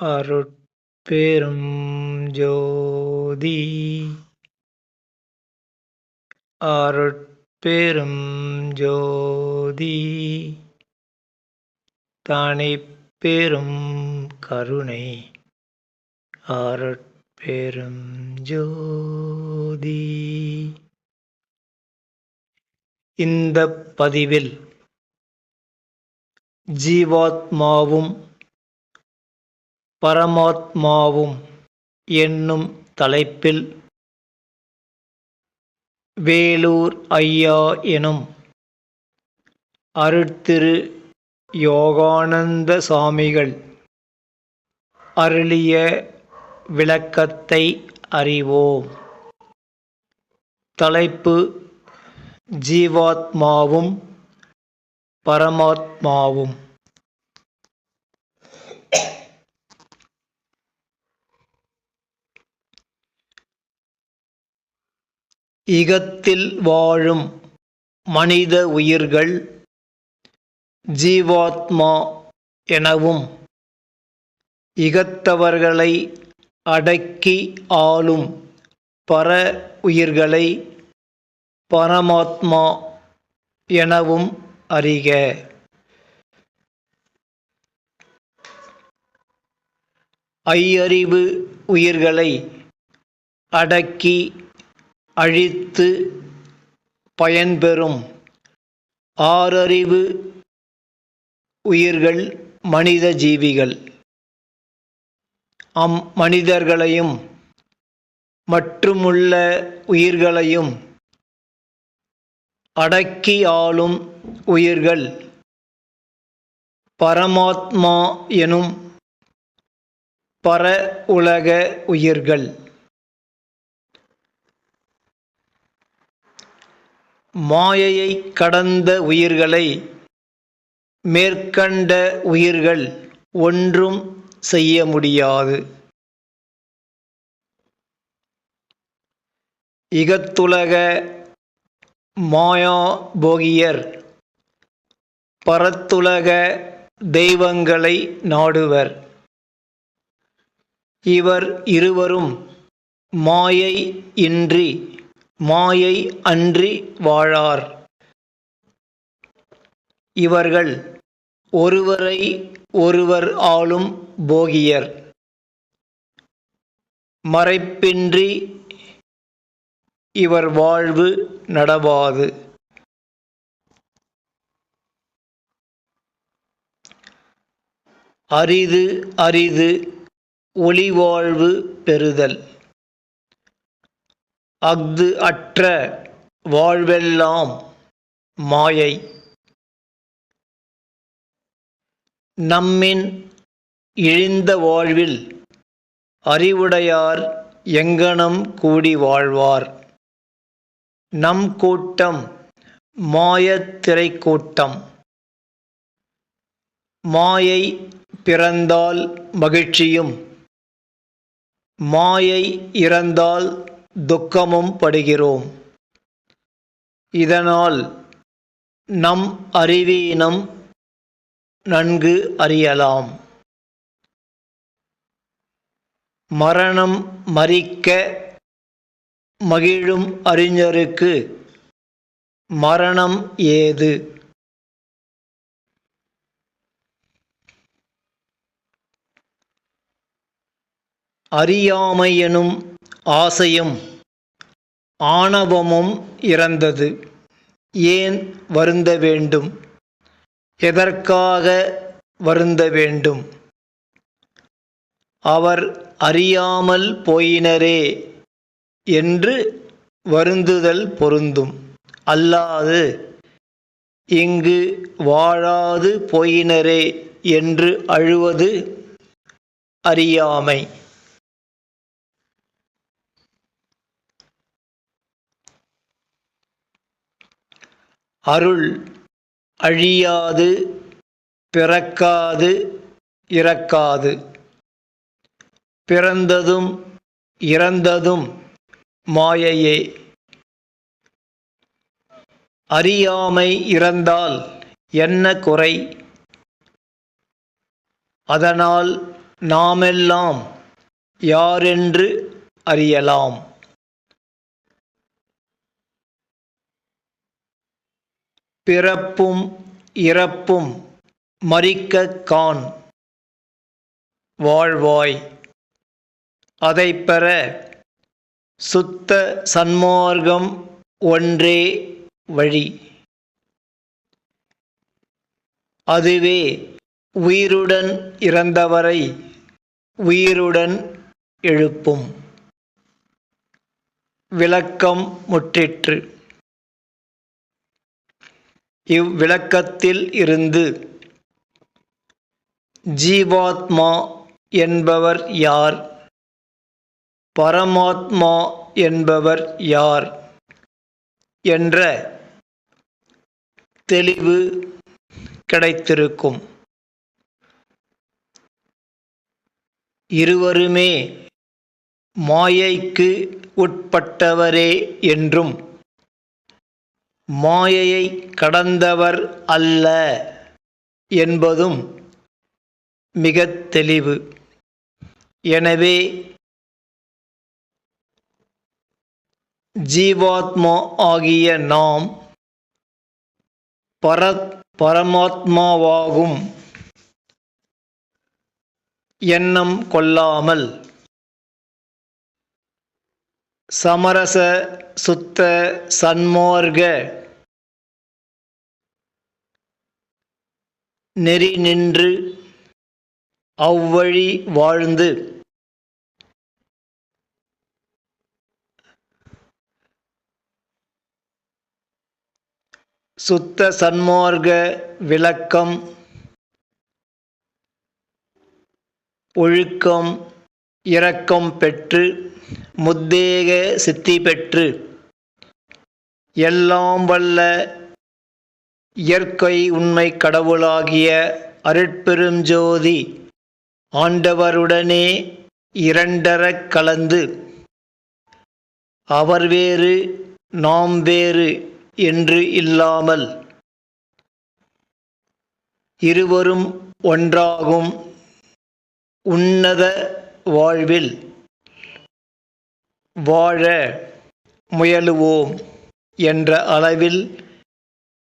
அருட்பெரும் ஜோதி. அருட்பெரும் ஜோதி. தனிப்பெரும் கருணை. அருட்பெரும் ஜோதி. இந்த பதிவில் ஜீவாத்மாவும் பரமாத்மாவும் என்னும் தலைப்பில் வேலூர் ஐயா எனும் அருட்திரு யோகானந்த சாமிகள் அருளிய விளக்கத்தை அறிவோம். தலைப்பு ஜீவாத்மாவும் பரமாத்மாவும். இகத்தில் வாழும் மனித உயிர்கள் ஜீவாத்மா எனவும் இகத்தவர்களை அடக்கி ஆளும் பர உயிர்களை பரமாத்மா எனவும் அறிக. ஐயறிவு உயிர்களை அடக்கி அழித்து பயன்பெறும். ஆறறிவு உயிர்கள் மனித ஜீவிகள். அம் மனிதர்களையும் மற்றுமுள்ள உயிர்களையும் அடக்கி ஆளும் உயிர்கள் பரமாத்மா எனும் பர உலக உயிர்கள். மாயையை கடந்த உயிர்களை மேற்கண்ட உயிர்கள் ஒன்றும் செய்ய முடியாது. இகத்துலக மாயா போகியர் பரத்துலக தெய்வங்களை நாடுவர். இவர் இருவரும் மாயை இன்றி மாயை அன்றி வாழார். இவர்கள் ஒருவரை ஒருவர் ஆளும் போகியர். மறைப்பின்றி இவர் வாழ்வு நடவாது. அரிது அரிது ஒளிவாழ்வு பெறுதல். அஃது அற்ற வாழ்வெல்லாம் மாயை. நம்மின் இழிந்த வாழ்வில் அறிவுடையார் எங்கனம் கூடி வாழ்வார். நம் கூட்டம் மாயத்திரை கூட்டம் மாயை பிறந்தால் மகிழ்ச்சியும் மாயை இறந்தால் துக்கமும் படுகிறோம். இதனால் நம் அறிவீனம் நன்கு அறியலாம். மரணம் மறிக்க மகிழும் அறிஞருக்கு மரணம் ஏது? அறியாமையெனும் ஆசையும் ஆணவமும் இறந்தது. ஏன் வருந்த வேண்டும்? எதற்காக வருந்த வேண்டும்? அவர் அறியாமல் போயினரே என்று வருந்துதல் பொருந்தும். அல்லாது இங்கு வாழாது போயினரே என்று அழுவது அறியாமை. அருள் அழியாது பிறக்காது இறக்காது. பிறந்ததும் இறந்ததும் மாயையே. அறியாமை இறந்தால் என்ன குறை? அதனால் நாமெல்லாம் யாரென்று அறியலாம். பிறப்பும் இறப்பும் மறிக்க கான் வாழ்வாய். அதை பெற சுத்த சன்மார்க்கம் ஒன்றே வழி. அதுவே உயிருடன் இறந்தவரை உயிருடன் எழுப்பும். விளக்கம் முற்றிற்று. இவ்விளக்கத்தில் இருந்து ஜீவாத்மா என்பவர் யார்? பரமாத்மா என்பவர் யார்? என்ற தெளிவு கிடைத்திருக்கும். இருவருமே மாயைக்கு உட்பட்டவரே என்றும் மாயையை கடந்தவர் அல்ல என்பதும் மிக தெளிவு. எனவே ஜீவாத்மா ஆகிய நாம் பர பரமாத்மாவாகும் எண்ணம் கொள்ளாமல் சமரச சுத்த சன்மார்க நெறி நின்று அவ்வழி வாழ்ந்து. சுத்த சன்மார்க்க விளக்கம் ஒழுக்கம் இரக்கம் பெற்று முத்தேக சித்தி பெற்று. எல்லாம் வல்ல இயற்கை உண்மை கடவுளாகிய அருட்பெருஞ்சோதி ஆண்டவருடனே இரண்டரக் கலந்து. அவர் வேறு நாம் வேறு என்று இல்லாமல். இருவரும் ஒன்றாகும் உன்னத வாழ்வில். வாழ முயலுவோம் என்ற அளவில்